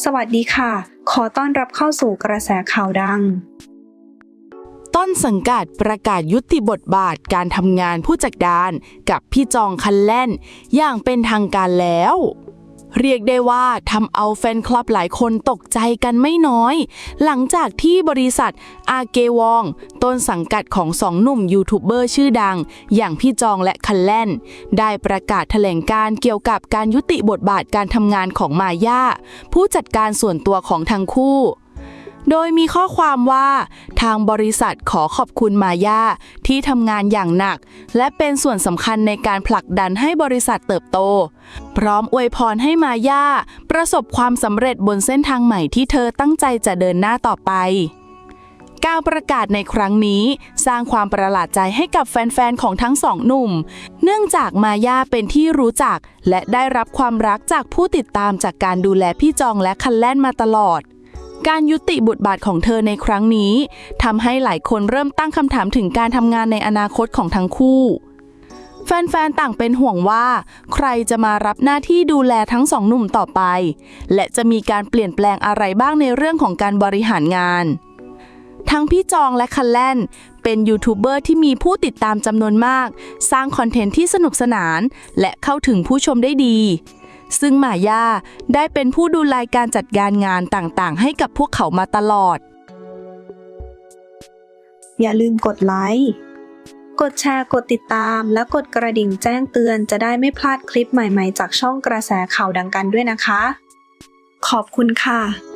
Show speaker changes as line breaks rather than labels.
สวัสดีค่ะ ขอต้อนรับเข้าสู่กระแสข่าวดัง
ต้นสังกัดประกาศยุติบทบาทการทำงานผู้จัดการกับพี่จองคันแล่น อย่างเป็นทางการแล้ว เรียกได้ว่าทำเอาแฟนคลับหลายคนตกใจกันไม่น้อย หลังจากที่บริษัทอาเกวอง ต้นสังกัดของสองหนุ่มยูทูบเบอร์ชื่อดัง อย่างพี่จองและคันแล่น ได้ประกาศแถลงการเกี่ยวกับการยุติบทบาทการทำงานของมาย่าผู้จัดการส่วนตัวของทั้งคู่ โดยมีข้อความว่า ทางบริษัทขอขอบคุณมาย่าที่ทำงานอย่างหนัก และเป็นส่วนสำคัญในการผลักดันให้บริษัทเติบโต พร้อมอวยพรให้มาย่าประสบความสำเร็จบนเส้นทางใหม่ที่เธอตั้งใจจะเดินหน้าต่อไปการประกาศในครั้งนี้ สร้างความประหลาดใจให้กับแฟน ๆ ของทั้งสองหนุ่ม เนื่องจากมาย่าเป็นที่รู้จัก และได้รับความรักจากผู้ติดตามจากการดูแลพี่จองและคันแล่นมาตลอด การยุติบทบาทของเธอในครั้งนี้ทำให้หลายคนเริ่มตั้งคำถามถึงการทำงานในอนาคตของทั้งคู่ แฟนๆ ต่างเป็นห่วงว่า ใครจะมารับหน้าที่ดูแลทั้งสองหนุ่มต่อไป และจะมีการเปลี่ยนแปลงอะไรบ้างในเรื่องของการบริหารงาน ทั้งพี่จองและคันแลนเป็นยูทูบเบอร์ที่มีผู้ติดตามจำนวนมาก สร้างคอนเทนต์ที่สนุกสนาน และเข้าถึงผู้ชมได้ดี ซึ่งหมาย่าได้เป็นผู้ดูแลการจัดการงานต่างๆ ให้กับพวกเขามาตลอด
อย่าลืมกดไลค์ กดแชร์ กดติดตาม และกดกระดิ่งแจ้งเตือนจะได้ไม่พลาดคลิปใหม่ๆ จากช่องกระแสข่าวดังกันด้วยนะคะ ขอบคุณค่ะ